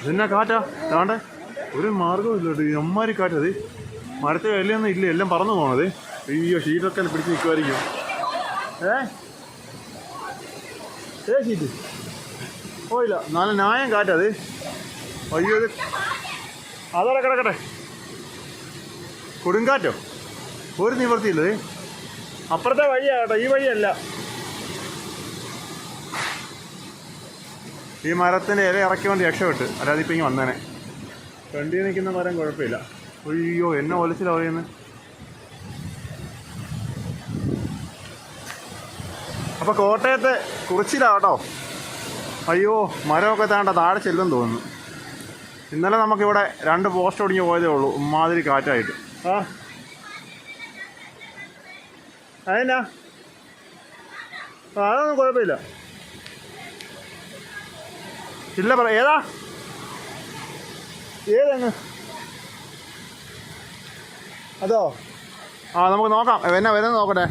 ഇതെന്നാ കാറ്റാ? താണ്ട? ഒരു മാർഗവും ഇല്ല കേട്ടോ അമ്മാരി കാറ്റത് മരത്തെ ഇലയൊന്നും ഇല്ല. എല്ലാം പറന്നു പോണത്. അയ്യോ ഷീറ്റൊക്കെ പിടിച്ച് നിൽക്കുമായിരിക്കും ഏ? ഏ ഷീറ്റ്? പോയില്ല. നല്ല ന്യായം കാറ്റത് അയ്യോ ഇത് അതവിടെ കിടക്കട്ടെ. കൊടുങ്കാറ്റോ? ഒരു നിവർത്തിയില്ലേ. അപ്പുറത്തെ വഴിയാ കേട്ടോ. ഈ വഴിയല്ല. ഈ മരത്തിന്റെ ഇല ഇറക്കി വേണ്ടി രക്ഷപ്പെട്ട്. അല്ലാതെ ഇപ്പം ഇങ്ങനെ വന്നേനെ. ഫ്രണ്ടിൽ നിൽക്കുന്ന മരം കുഴപ്പമില്ല. അയ്യോ എന്നെ ഒലച്ചിലാ പറയുന്നത് അപ്പോൾ കോട്ടയത്തെ കുറിച്ചിലാ കേട്ടോ അയ്യോ മരമൊക്കെ താണ്ട താഴെ ചെല്ലും തോന്നുന്നു. ഇന്നലെ നമുക്കിവിടെ രണ്ട് പോസ്റ്റ് ഒടിഞ്ഞ് പോയതേ ഉള്ളൂ. ഉമ്മാതിരി കാറ്റായിട്ട്. ആ. അതെന്നാ? അതൊന്നും കുഴപ്പമില്ല. ഇല്ല പറ ഏതാ? ഏതങ്ങ് അതോ? ആ നമുക്ക് നോക്കാം. എന്നാ വരുന്നത് നോക്കട്ടെ.